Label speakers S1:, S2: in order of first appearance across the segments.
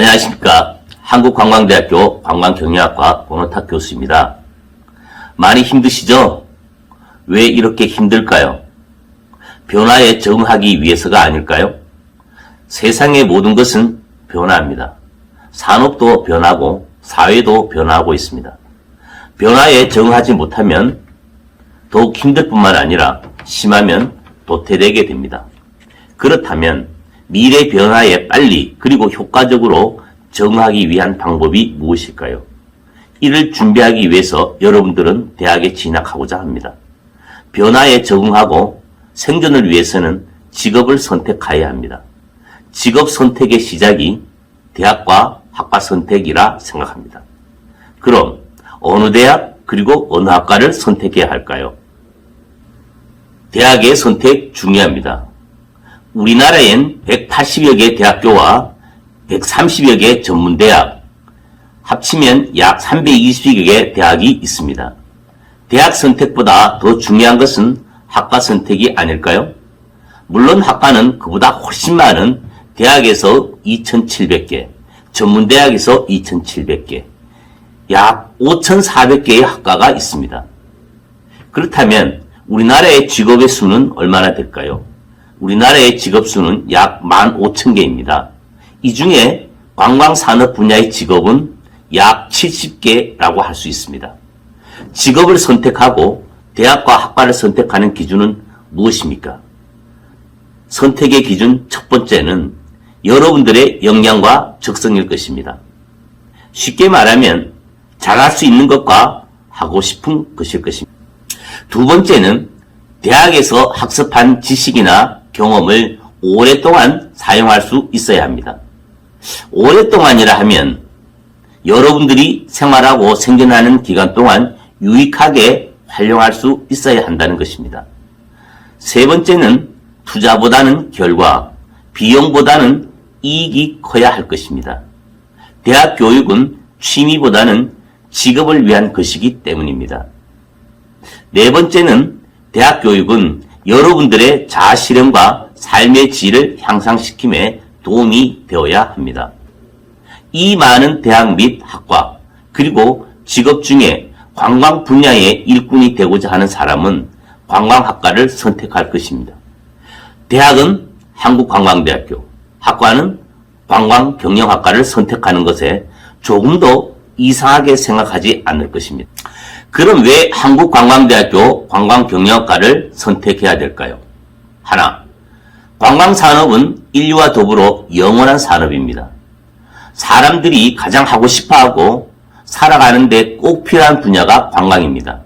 S1: 안녕하십니까. 한국관광대학교 관광경영학과 권호탁 교수입니다. 많이 힘드시죠? 왜 이렇게 힘들까요? 변화에 적응하기 위해서가 아닐까요? 세상의 모든 것은 변화합니다. 산업도 변하고 사회도 변화하고 있습니다. 변화에 적응하지 못하면 더욱 힘들 뿐만 아니라 심하면 도태되게 됩니다. 그렇다면 미래 변화에 빨리 그리고 효과적으로 적응하기 위한 방법이 무엇일까요? 이를 준비하기 위해서 여러분들은 대학에 진학하고자 합니다. 변화에 적응하고 생존을 위해서는 직업을 선택해야 합니다. 직업 선택의 시작이 대학과 학과 선택이라 생각합니다. 그럼 어느 대학 그리고 어느 학과를 선택해야 할까요? 대학의 선택 중요합니다. 우리나라엔 180여 개 대학교와 130여 개 전문대학, 합치면 약 320여 개 대학이 있습니다. 대학 선택보다 더 중요한 것은 학과 선택이 아닐까요? 물론 학과는 그보다 훨씬 많은 대학에서 2,700개, 전문대학에서 2,700개, 약 5,400개의 학과가 있습니다. 그렇다면 우리나라의 직업의 수는 얼마나 될까요? 우리나라의 직업 수는 약 15,000개입니다. 이 중에 관광산업 분야의 직업은 약 70개라고 할 수 있습니다. 직업을 선택하고 대학과 학과를 선택하는 기준은 무엇입니까? 선택의 기준 첫 번째는 여러분들의 역량과 적성일 것입니다. 쉽게 말하면 잘할 수 있는 것과 하고 싶은 것일 것입니다. 두 번째는 대학에서 학습한 지식이나 경험을 오랫동안 사용할 수 있어야 합니다. 오랫동안이라 하면 여러분들이 생활하고 생존하는 기간 동안 유익하게 활용할 수 있어야 한다는 것입니다. 세 번째는 투자보다는 결과, 비용보다는 이익이 커야 할 것입니다. 대학 교육은 취미보다는 직업을 위한 것이기 때문입니다. 네 번째는 대학 교육은 여러분들의 자아실현과 삶의 질을 향상시킴에 도움이 되어야 합니다. 이 많은 대학 및 학과 그리고 직업 중에 관광 분야의 일꾼이 되고자 하는 사람은 관광학과를 선택할 것입니다. 대학은 한국관광대학교, 학과는 관광경영학과를 선택하는 것에 조금 더 이상하게 생각하지 않을 것입니다. 그럼 왜 한국관광대학교 관광경영학과를 선택해야 될까요? 하나, 관광산업은 인류와 더불어 영원한 산업입니다. 사람들이 가장 하고 싶어 하고 살아가는데 꼭 필요한 분야가 관광입니다.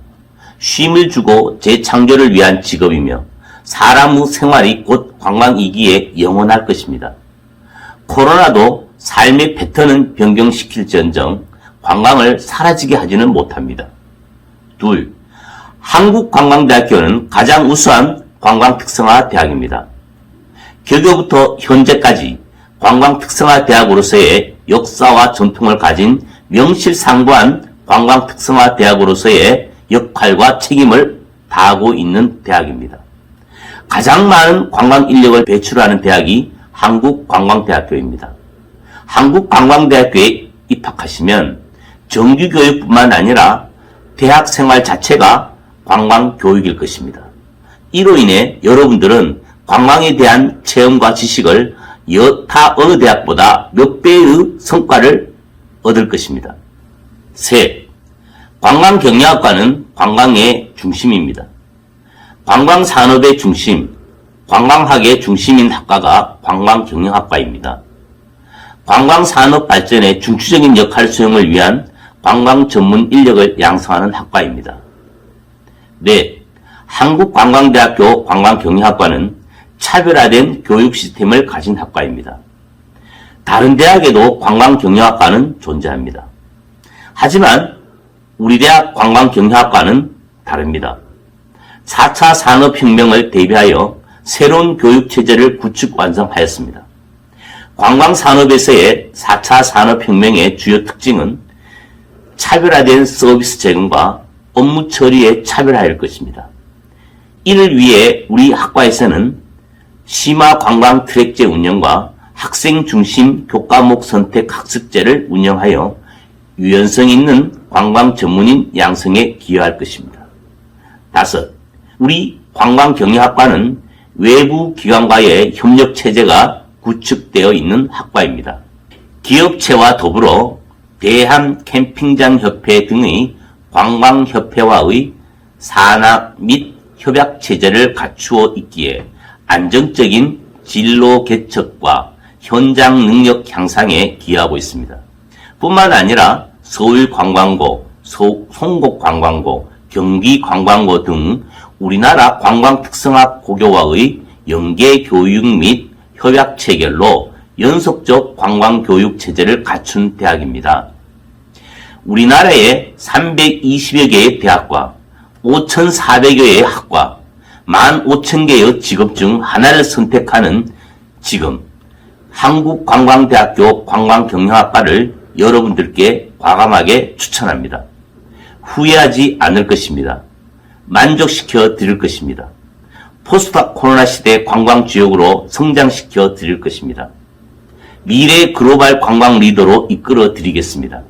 S1: 쉼을 주고 재창조를 위한 직업이며 사람의 생활이 곧 관광이기에 영원할 것입니다. 코로나도 삶의 패턴은 변경시킬지언정 관광을 사라지게 하지는 못합니다. 둘, 한국관광대학교는 가장 우수한 관광 특성화 대학입니다. 개교부터 현재까지 관광 특성화 대학으로서의 역사와 전통을 가진 명실상부한 관광 특성화 대학으로서의 역할과 책임을 다하고 있는 대학입니다. 가장 많은 관광 인력을 배출하는 대학이 한국관광대학교입니다. 한국관광대학교에 입학하시면 정규교육뿐만 아니라 대학 생활 자체가 관광 교육일 것입니다. 이로 인해 여러분들은 관광에 대한 체험과 지식을 여타 어느 대학보다 몇 배의 성과를 얻을 것입니다. 셋, 관광경영학과는 관광의 중심입니다. 관광산업의 중심, 관광학의 중심인 학과가 관광경영학과입니다. 관광산업 발전에 중추적인 역할 수행을 위한 관광 전문 인력을 양성하는 학과입니다. 넷, 한국관광대학교 관광경영학과는 차별화된 교육 시스템을 가진 학과입니다. 다른 대학에도 관광경영학과는 존재합니다. 하지만 우리 대학 관광경영학과는 다릅니다. 4차 산업혁명을 대비하여 새로운 교육체제를 구축 완성하였습니다. 관광산업에서의 4차 산업혁명의 주요 특징은 차별화된 서비스 제공과 업무 처리의 차별화일 것입니다. 이를 위해 우리 학과에서는 심화 관광 트랙제 운영과 학생 중심 교과목 선택 학습제를 운영하여 유연성 있는 관광 전문인 양성에 기여할 것입니다. 다섯, 우리 관광경영학과는 외부 기관과의 협력 체제가 구축되어 있는 학과입니다. 기업체와 더불어 대한 캠핑장 협회 등의 관광 협회와의 산학 및 협약 체제를 갖추어 있기에 안정적인 진로 개척과 현장 능력 향상에 기여하고 있습니다. 뿐만 아니라 서울관광고, 소- 송곡관광고, 경기관광고 등 우리나라 관광특성학 고교와의 연계 교육 및 협약 체결로 연속적 관광 교육 체제를 갖춘 대학입니다. 우리나라에 320여 개의 대학과 5,400여의 학과, 15,000개의 직업 중 하나를 선택하는 지금 한국관광대학교 관광경영학과를 여러분들께 과감하게 추천합니다. 후회하지 않을 것입니다. 만족시켜 드릴 것입니다. 포스트 코로나 시대 관광 지역으로 성장시켜 드릴 것입니다. 미래 글로벌 관광 리더로 이끌어 드리겠습니다.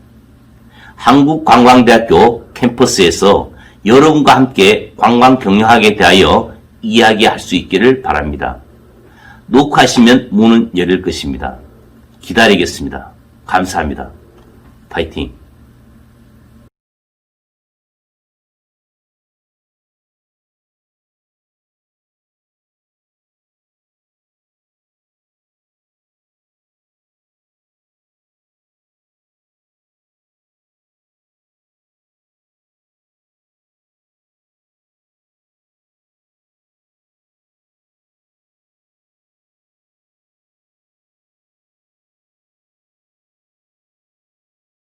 S1: 한국관광대학교 캠퍼스에서 여러분과 함께 관광 경영학에 대하여 이야기할 수 있기를 바랍니다. 녹화하시면 문은 열릴 것입니다. 기다리겠습니다. 감사합니다. 파이팅!